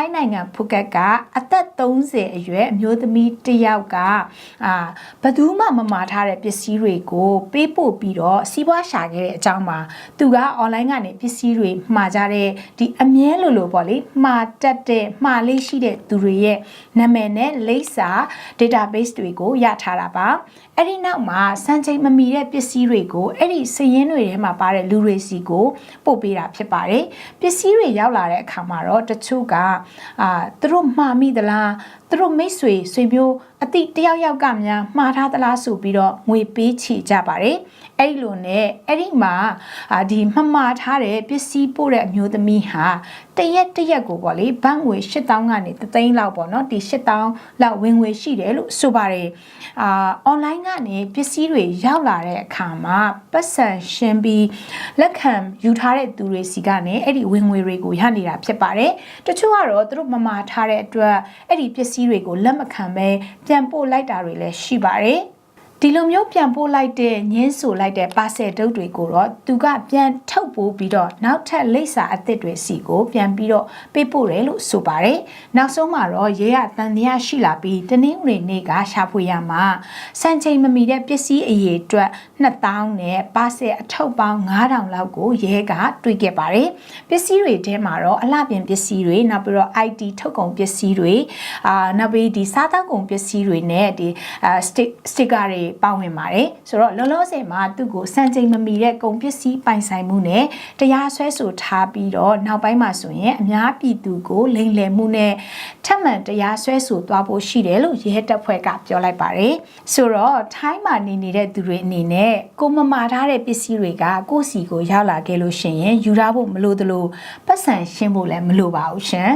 ထိုင်းနိုင်ငံဖူကတ်ကအသက်30အရွယ်အမျိုးသမီးတစ်ယောက်ကအာဘယ်သူမှမမှာထားတဲ့ပစ္စည်းတွေကိုပေးပို့ပြီးတော့စီးပွားရှာခဲ့တဲ့အကြောင်းမှာသူက online ကနေပစ္စည်းတွေမှာကြတဲ့ဒီအမြဲလိုလိုပေါ့လေမှာတက်တဲ့မှာလေးရှိတဲ့သူတွေရဲ့နာမည်နဲ့လိပ်စာ database တွေကိုရထားတာပါအဲ့ဒီနောက်မှာစံချိန်မမီတဲ့ပစ္စည်းတွေကိုအဲ့ဒီစည်ရင်းတွေထဲမှာပါတဲ့လူတွေစီကိုပို့ပေးတာဖြစ်ပါတယ်ပစ္စည်းတွေရောက်လာတဲ့အခါမှာတော့တချို့ကအာသူတို့မှားမိသလားသူတို့မိတ်ဆွေဆွေမျိုးအတိတယောက်ယောက်ကများမှားထားသလားဆိုပြီးတော့ငွေပေးချေကြပါတယ်အဲ့ဒီလိုနဲ့အဲ့ဒီမှာအာဒီမမှားထားတဲ့ပစ္စည်းပို့တဲ့အမျိုးသမီးဟာတရက်တရက်ကိုပေါ့လေဘတ်ငွေ8000ကနေ3သိန်းလောက်ပေါ့နော်ဒီ8000လောက်ဝင်ငွေရှိတယ်လို့ဆိုပါတယ်အာ online ကနေပစ္စည်းတွေရောက်လာတဲ့အခါမှာပတ်စံရှင်းပြီးလက်ခံယူထားတဲ့သူတွေစီကနေအဲ့ဒီဝင်ငွေတွေကိုရနေတာဖြစ်ပါတယ်တချို့ကတော့သူတို့မမာထားတဲ့အတွက်အဲ့ဒီပစ္စည်းတွေကိုလက်မခံပဲပြန်ပို့လိုက်တာတွေလည်းရှိပါတယ် ဒီလိုမျိုးပြန်ပို့လိုက်တဲ့ညင်းဆိုလိုက်တဲ့ပါဆယ်တုပ်တွေကိုတော့သူကပြန်ထုတ်ပိုးပြီးတော့နောက်ထပ်လိပ်စာအသစ်တွေစီကိုပြန်ပြီးတော့ပေးပို့တယ်လို့ဆိုပါတယ်။နောက်ဆုံးမှာတော့ရဲရတန်တရားရှိလာပြီးတနင်္ဂနွေနေ့ကရှာဖွေရမှာစံချိန်မမီတဲ့ပစ္စည်းအရေအတွက်2000နဲ့ပါဆယ်အထုပ်ပေါင်း9000လောက်ကိုရဲကတွေ့ခဲ့ပါတယ်။ပစ္စည်းတွေထဲမှာတော့အလှပြင်ပစ္စည်းတွေနောက်ပြီးတော့ IT ထုတ်ကုန်ပစ္စည်းတွေအာနောက်ပြီးဒီစားသောက်ကုန်ပစ္စည်းတွေနဲ့ဒီအာစတစ်စတစ်ကာတွေပါဝင်ပါတယ်ဆိုတော့လောလောဆယ်မှာသူ့ကိုစံချိန်မမီတဲ့ကုန်ပစ္စည်းပိုင်ဆိုင်မှုနဲ့တရားစွဲဆိုထားပြီးတော့နောက်ပိုင်းမှာဆိုရင်အများပြည်သူကိုလိမ်လည်မှုနဲ့ထပ်မံတရားစွဲဆိုသွားဖို့ရှိတယ်လို့ရဲတပ်ဖွဲ့ကပြောလိုက်ပါတယ်ဆိုတော့ထိုင်းမှာနေနေတဲ့သူတွေအနေနဲ့ကိုမမာထားတဲ့ပစ္စည်းတွေကကိုယ့်စီကိုရောက်လာခဲ့လို့ရှိရင်ယူရဖို့မလိုသလိုပတ်စံရှင်းဖို့လည်းမလိုပါဘူးရှင်